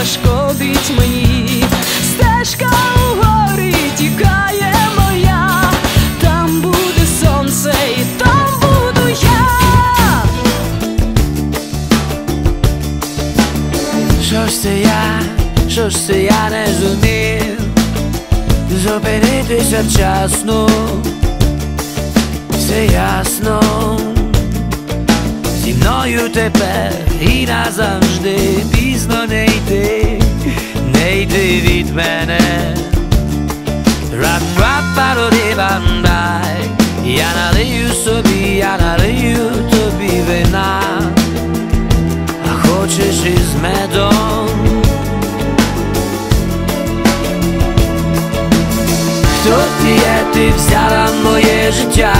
зашкодить мені. Стежка у гори тікає моя, там буде сонце, і там буду я. Що ж це я, що ж це я не зумів зупинитися вчасно, все ясно, зі мною тепер і назавжди пізно не йти, не йти від мене. Рап-рап-пароди-бандай Я налию собі, я налию тобі вина а хочеш із медом. Хто ти є, ти взяла моє життя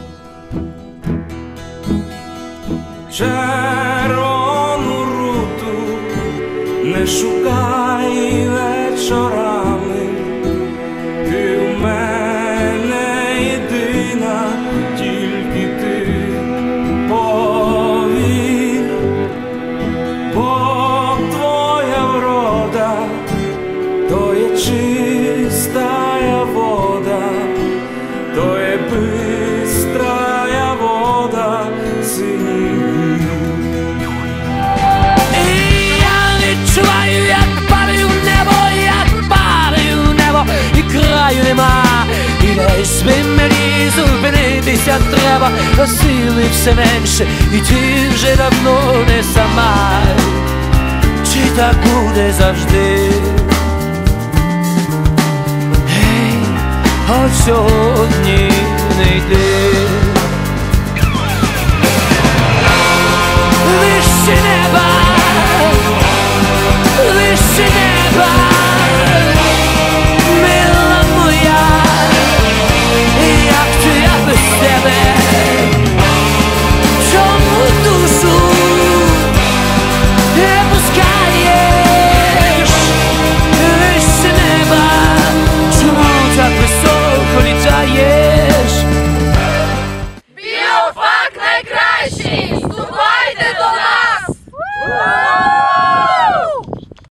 Червону руту не шукай зупинитися треба, а сили все менше, і ти вже давно не сама. Чи так буде завжди? Гей, от сьогодні не йди.